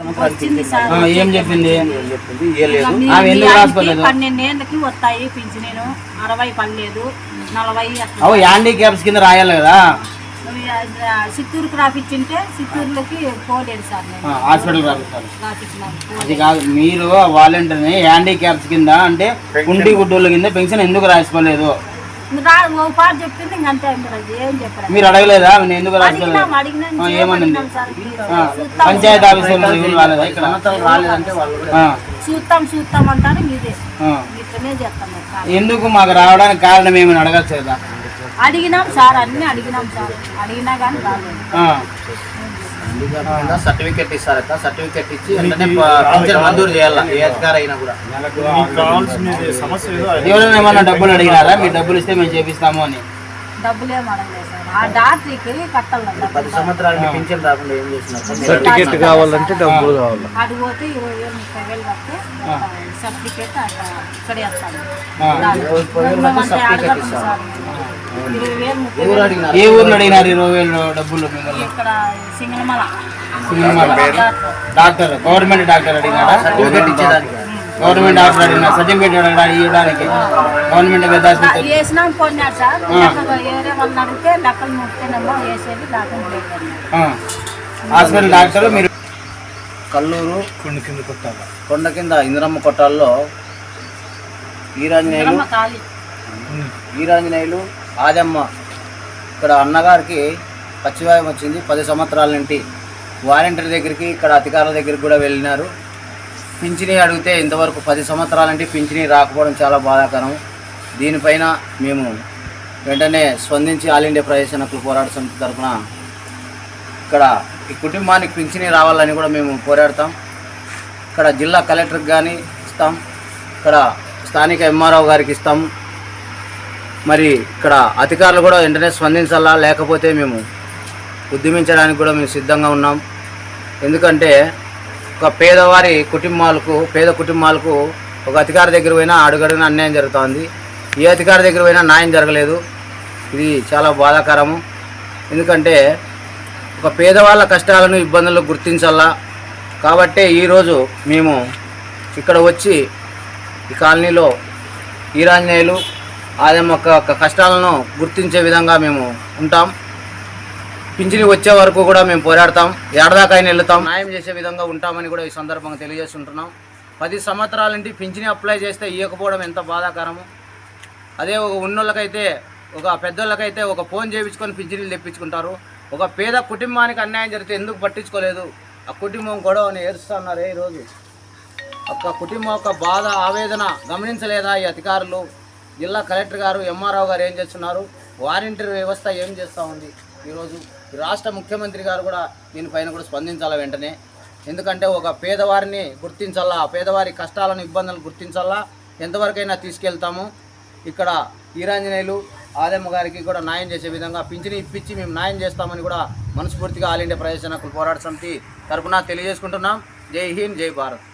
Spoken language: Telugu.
ఏం చెప్పింది? పన్నెండేళ్ళకి వస్తాయి పింఛను అరవై పర్లేదు నలభై అవు హ్యాండిక్యాప్స్ కింద రాయాలి కదా? చిత్తూరుకు రాపిచ్చింటే చిత్తూరులోకి పోలేదు సార్ హాస్పిటల్ అది కాదు మీరు వాలంటీర్ని హ్యాండిక్యాప్స్ కింద అంటే కుంటి గుడ్డోళ్ళ కింద పెన్షన్ ఎందుకు రాసుకోలేదు? రా ఓ పాట చెప్పింది ఇంక అంతే మీరు అది ఏం చెప్పారు మీరు అడగలేదా? నేను ఎందుకు అడిగినాం అడిగినాం ఆ, ఏం ఏమనింది? అడిగినాం సార్ ఆ, చూస్తాం, పంచాయతీ ఆఫీస్ వాళ్ళు ఎవరు రాలేదా ఇక్కడ? రాలేదంటే వాళ్ళు ఆ, చూస్తాం చూస్తాం అంటారు మీదే ఆ. ఇట్లనే చేస్తాం మరి సార్. ఎందుకు మాకు రావడానికి కారణం ఏమని అడగచ్చు కదా అడిగినాం సార్ అన్ని అడిగినాం సార్. అడిగినా కానీ రాలేదు. ఆ, సర్టిఫికెట్ ఇస్తారట. సర్టిఫికెట్ ఇచ్చి పింఛన్ మంజూరు చేయాలి? ఏ అధికారి అయినా కూడా. ఎవరైనా ఏమన్నా డబ్బులు అడిగినారా? మీరు డబ్బులు ఇస్తే మేము చేపిస్తాము అని. పది పింఛన్ రాకుండా ఏం చేస్తున్నారు? సర్టిఫికెట్ కావాలంటే డబ్బులు కావాలి అది పోతే ఇరవై వేలు ముప్పై వేలు కడితే సర్టిఫికేట్ ఇక్కడ వేస్తాను ఏ ఊర్లో అడిగినారు ఇరవై వేలు డబ్బులు? మిమ్మల్ని డాక్టర్. గవర్నమెంట్ డాక్టర్ అడిగినారా? సర్టిఫికెట్ ఇచ్చేదానికి. గవర్నమెంట్ డాక్టర్ అడిగినా సర్టిఫికేట్ అడగడానికి ఇవ్వడానికి గవర్నమెంట్ పెద్ద ఆసుపత్రి వేసినాం సార్ వాళ్ళని అడిగితే లెక్కలు వేసేది. హాస్పిటల్ డాక్టర్ మీరు కల్లూరు కొన్ని కింద కొట్టాలి? కొండ కింద ఇంద్రమ్మ కొట్టాల్లో ఈరాంజనేయులు వీరాంజనేయులు ఆదమ్మ. ఇక్కడ అన్నగారికి పచ్చివాయం వచ్చింది పది సంవత్సరాల నుండి. వాలంటీర్ దగ్గరికి ఇక్కడ అధికారుల దగ్గరికి కూడా వెళ్ళినారు. పింఛనీ అడిగితే ఇంతవరకు పది సంవత్సరాల నుండి పింఛనీ రాకపోవడం చాలా బాధాకరం. దీనిపైన మేము వెంటనే స్పందించి ఆల్ ఇండియా ప్రవేశన హక్కుల పోరాట సమితి తరఫున ఇక్కడ ఈ కుటుంబానికి పింఛనీ రావాలని కూడా మేము పోరాడతాం. ఇక్కడ జిల్లా కలెక్టర్కి కానీ ఇస్తాం. ఇక్కడ స్థానిక ఎంఆర్ఓ గారికి ఇస్తాం. మరి ఇక్కడ అధికారులు కూడా వెంటనే స్పందించాలా? లేకపోతే మేము ఉద్యమించడానికి కూడా మేము సిద్ధంగా ఉన్నాం. ఎందుకంటే ఒక పేదవారి కుటుంబాలకు పేద కుటుంబాలకు ఒక అధికారి దగ్గర పోయినా అడుగడుగున అన్యాయం జరుగుతోంది. ఏ అధికారి దగ్గర పోయినా న్యాయం జరగలేదు. ఇది చాలా బాధాకరము. ఎందుకంటే ఒక పేదవాళ్ళ కష్టాలను ఇబ్బందులను గుర్తించాలా? కాబట్టే ఈరోజు మేము ఇక్కడ వచ్చి ఈ కాలనీలో ఈరాంజనేయులు ఆదమ్మ యొక్క యొక్క కష్టాలను గుర్తించే విధంగా మేము ఉంటాం. పింఛని వచ్చే వరకు కూడా మేము పోరాడతాం. ఏడదాకైనా వెళ్తాం. న్యాయం చేసే విధంగా ఉంటామని కూడా ఈ సందర్భంగా తెలియజేస్తుంటున్నాం. పది సంవత్సరాల నుండి పింఛని అప్లై చేస్తే ఇవ్వకపోవడం ఎంత బాధాకరము? అదే ఒక ఉన్నోళ్ళకైతే ఒక పెద్దోళ్ళకైతే ఒక ఫోన్ చేయించుకొని పింఛనీలు తెప్పించుకుంటారు. ఒక పేద కుటుంబానికి అన్యాయం జరిగితే ఎందుకు పట్టించుకోలేదు? ఆ కుటుంబం గొడవని ఏడుస్తున్నారు ఈరోజు ఒక కుటుంబం యొక్క బాధ ఆవేదన గమనించలేదా ఈ అధికారులు? జిల్లా కలెక్టర్ గారు ఎంఆర్ఓ గారు ఏం చేస్తున్నారు? వాలంటీర్ వ్యవస్థ ఏం చేస్తూ ఉంది? ఈరోజు ఈ రాష్ట్ర ముఖ్యమంత్రి గారు కూడా దీనిపైన కూడా స్పందించాలా వెంటనే? ఎందుకంటే ఒక పేదవారిని గుర్తించాలా? పేదవారి కష్టాలను ఇబ్బందులను గుర్తించాలా? ఎంతవరకైనా తీసుకెళ్తాము. ఇక్కడ ఈరాంజనేయులు ఆదమ్మ గారికి కూడా న్యాయం చేసే విధంగా పింఛని ఇప్పించి మేము న్యాయం చేస్తామని కూడా మనస్ఫూర్తిగా ఆల్ ఇండియా ప్రజాసన హక్కుల పోరాట సమితి తరఫున తెలియజేసుకుంటున్నాం. జై హింద్ జై భారత్.